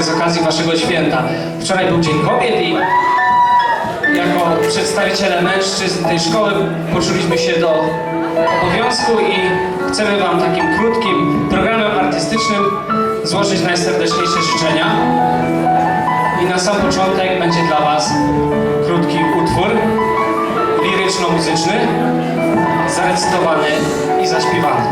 z okazji waszego święta. Wczoraj był Dzień Kobiet i jako przedstawiciele mężczyzn tej szkoły poczuliśmy się do obowiązku i chcemy wam takim krótkim programem artystycznym złożyć najserdeczniejsze życzenia. I na sam początek będzie dla was krótki utwór liryczno-muzyczny, zarecytowany i zaśpiewany.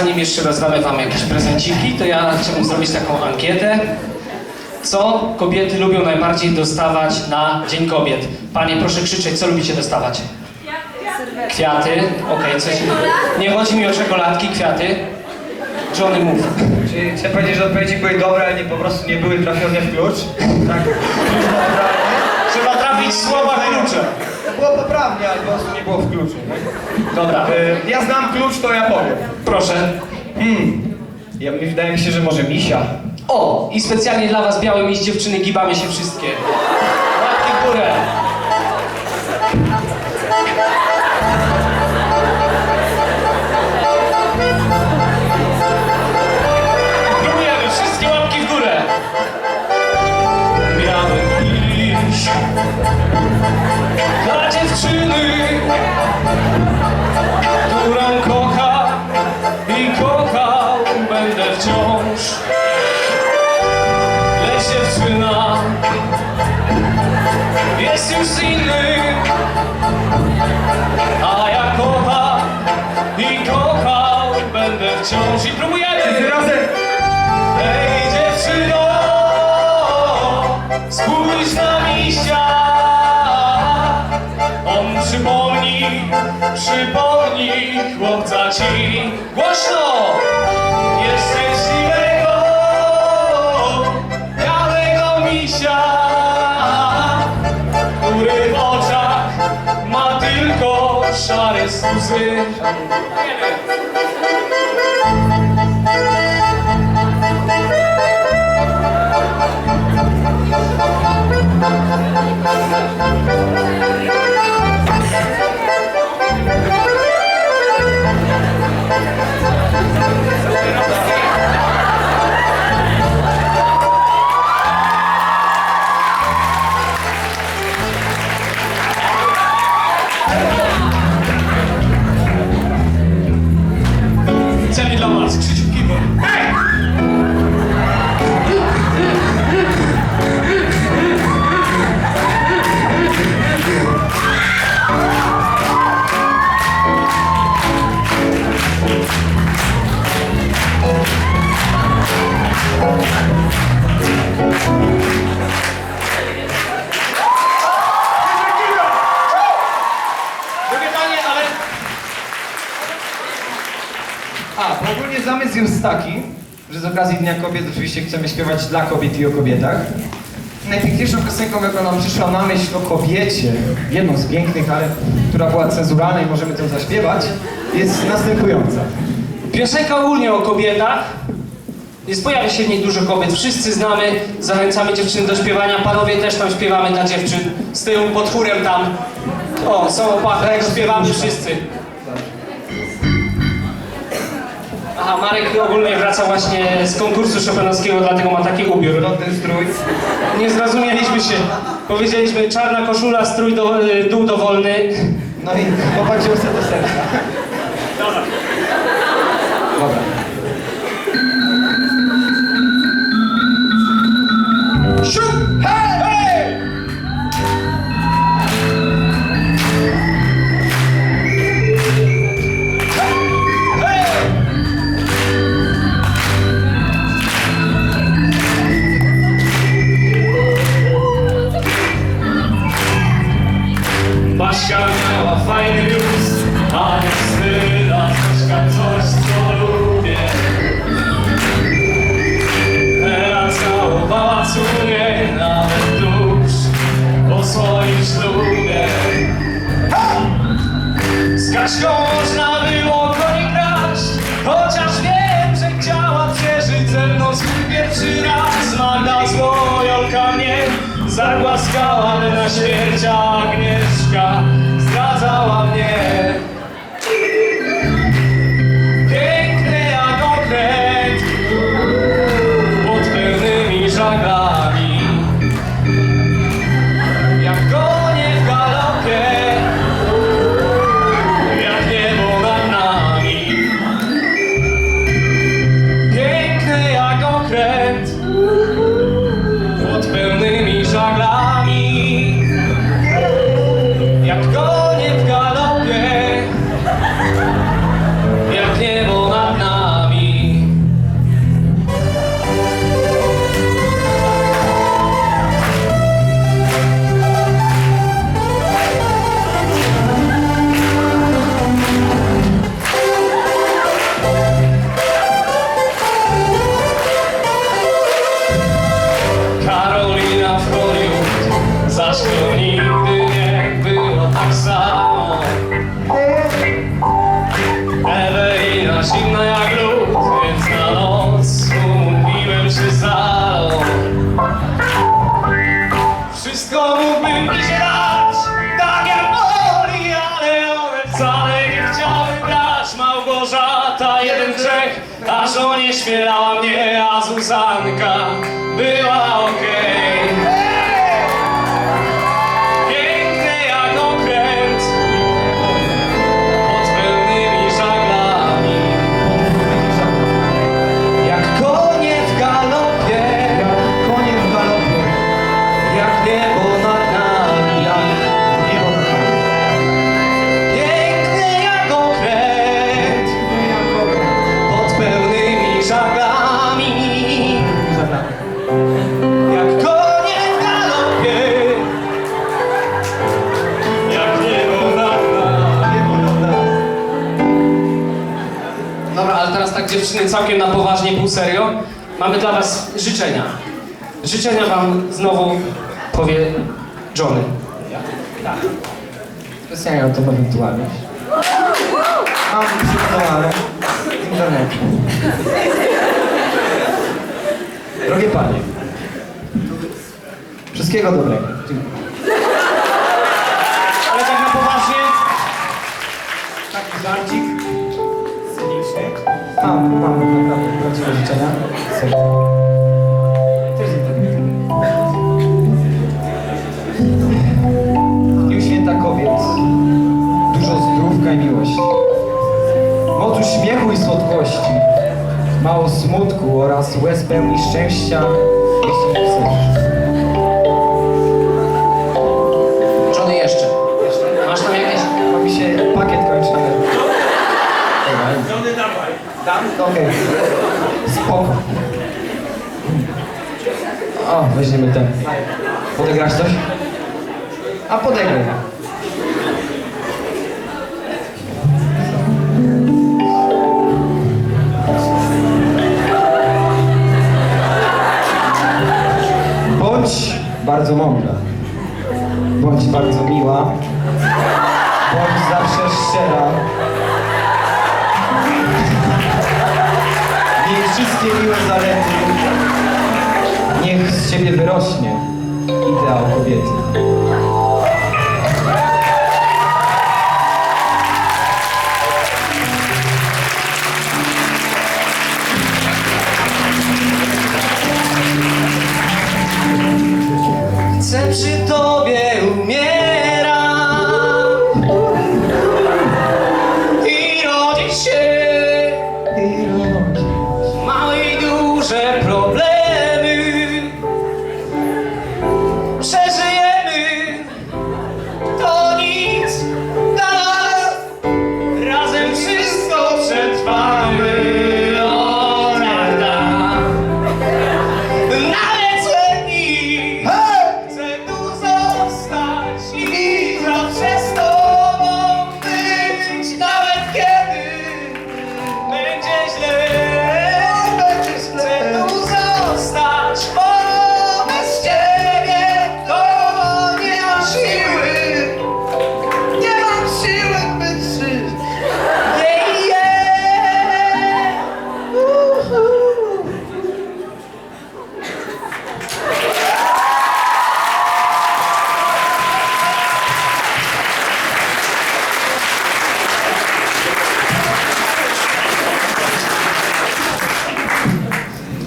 Zanim jeszcze rozdamy Wam jakieś prezenciki, to ja chciałbym zrobić taką ankietę. Co kobiety lubią najbardziej dostawać na Dzień Kobiet? Panie, proszę krzyczeć, co lubicie dostawać? Kwiaty. Okej, coś. Nie chodzi mi o czekoladki, kwiaty. Johnny mów. Czyli chcę powiedzieć, że odpowiedzi były dobre, ale nie, po prostu nie były trafione w klucz. Tak. Trzeba trafić słowa klucze. Było poprawnie, prostu nie było w kluczu. Dobra, E, ja znam klucz, to ja powiem. proszę. Hmm. Ja, wydaje mi się, że może misia. O! I specjalnie dla Was białe miś dziewczyny gibamy się wszystkie. Łapki w górę. Próbujemy, wszystkie łapki w górę. Biały miś dziewczyny, którą kocha i kochał będę wciąż. Lecz dziewczyna jest już z innym, a ja przypomni, przypomni chłopca ci głośno nieszczęśliwego białego misia, który w oczach ma tylko szare łzy. Celi Kobiet oczywiście chcemy śpiewać dla kobiet i o kobietach. Najpiękniejszą piosenką, jaka nam przyszła na myśl o kobiecie, jedną z pięknych, ale która była cenzuralna i możemy tę zaśpiewać, jest następująca. Piosenka ogólnie o kobietach. Jest, pojawia się w niej dużo kobiet. Wszyscy znamy, zachęcamy dziewczyny do śpiewania. Panowie też tam śpiewamy dla dziewczyn. Z tyłu pod chórem tam. O, są opłaty, śpiewamy wszyscy. Aha, Marek ogólnie wraca właśnie z konkursu szopenowskiego, dlatego ma taki ubiór. No ten strój. Nie zrozumieliśmy się. Powiedzieliśmy czarna koszula, strój do, y, dół dowolny. No i wziął sobie do serca. Z Kaśką A żonie śmielała mnie, a dziewczyny całkiem na poważnie, pół serio. Mamy dla was życzenia. Życzenia wam znowu powie Johnny. Tak. Specjalnie o tym ewentualność. Mam przygotowane internetu. Drogie panie, wszystkiego dobrego. Dziękuję. Ale tak na poważnie, Taki żarcik. Mam, mam naprawdę prawdziwe życzenia. W Święta Kobiet dużo zdrówka i miłości. Moc uśmiechu i słodkości. Mało smutku oraz łez pełni szczęścia, jeśli nie Tam? Okej. Okay. Spoko. O, weźmiemy ten. Podegrasz coś? A podegraj. Bądź bardzo mądra. Bądź bardzo miła. Bądź zawsze szczera. Wszystkie miłe zalety. Niech z ciebie wyrośnie ideał kobiety.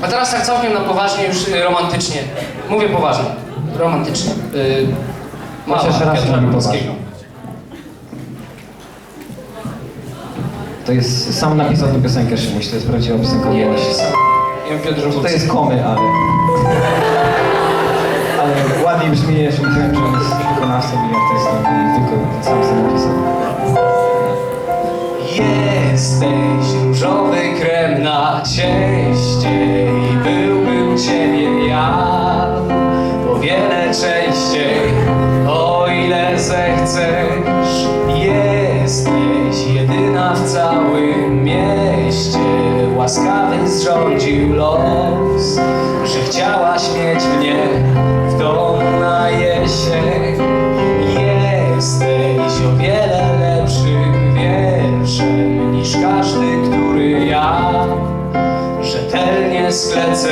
Teraz tak całkiem na poważnie, już y, romantycznie. Mówię poważnie. Romantycznie. Yy, mała Chociaż raz Piotra. To jest, sam napisał tę piosenkę Szymuś, to jest prawdziwa piosenka Nie, nie miłości. pisał. Ja Piotr To jest komy, ale... Ale ładniej brzmi, jeśli mówiłem, że on jest wykonawcą i artystą i tylko sam sobie napisał. Jesteś różowy krem na cieście i byłbym ciebie ja o wiele częściej, o ile zechcesz. Jesteś jedyna w całym mieście, łaskawy zrządził los, że chciałaś mieć mnie sklecę,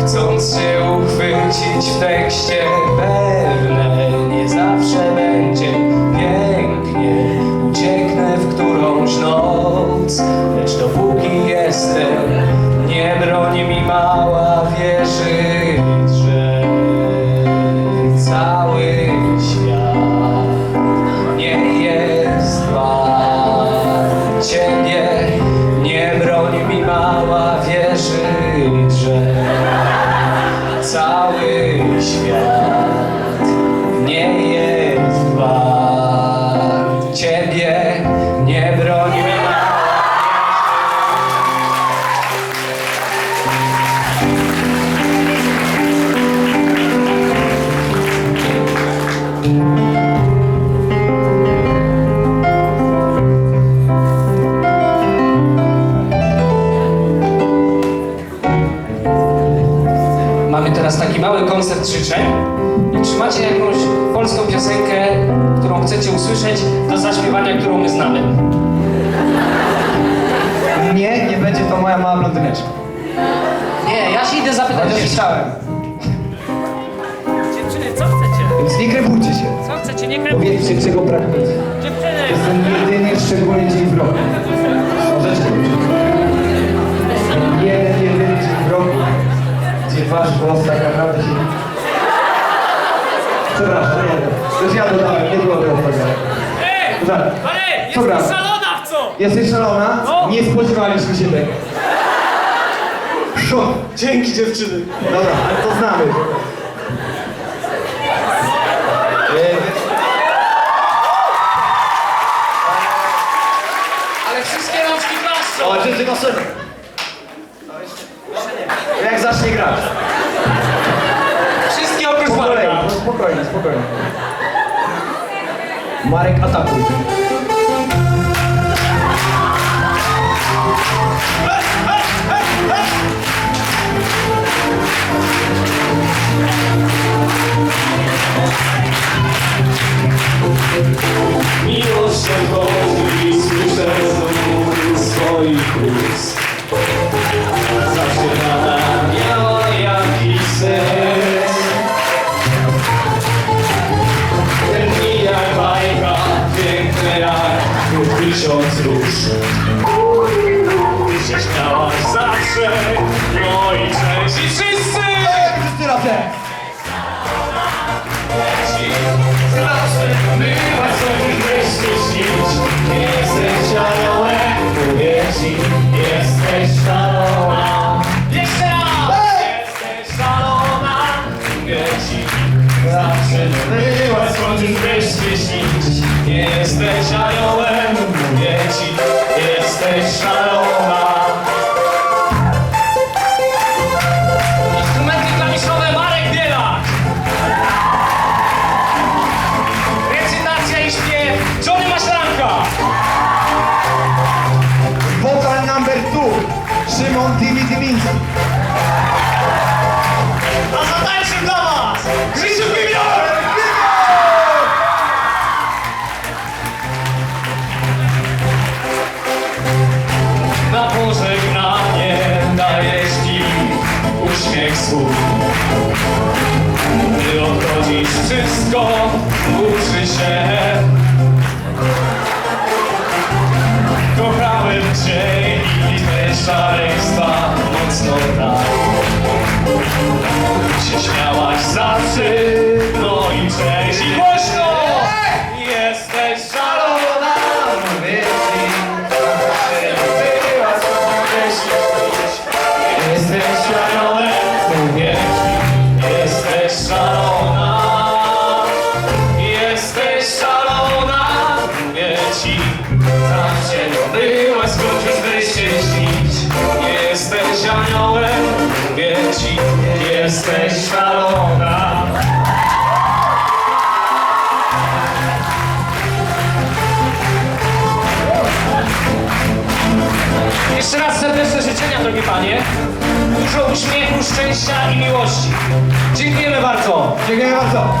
chcąc się uchwycić w tekście pewne. Nie zawsze będzie pięknie, ucieknę w którąś noc, lecz dopóki jestem, nie broń mi mała sour koncert życzeń. I czy macie jakąś polską piosenkę, którą chcecie usłyszeć do zaśpiewania, którą my znamy? Nie, nie będzie to moja mała blondyneczka. Nie, ja się idę zapytać Chociaż chciałem, Dziewczyny, co chcecie? więc nie krępujcie się. Co chcecie? Nie krępujcie. Powiedzcie, czego pragniecie. Dziewczyny! To jest ten jedyny szczególny dzień w roku. Możecie Jeden, jedyny dzień w roku, gdzie wasz głos tak naprawdę się... Przepraszam, nie, to już ja dodałem, nie było tego. Ej! Dobra. Jesteś szalona w co? Jesteś szalona? No. Nie spodziewaliśmy się tego. Szok. Dzięki dziewczyny. Dobra, ale to znamy. Ale wszystkie rączki klaszczą. O, dziewczyny, no sorry. Jak zacznie grać. Wszystkie oprócz po Spokojnie, spokojnie. Marek, atakuj. Miłosiernego say Jeszcze raz serdeczne życzenia, drogie panie. Dużo uśmiechu, szczęścia i miłości. Dziękujemy bardzo. Dziękujemy bardzo.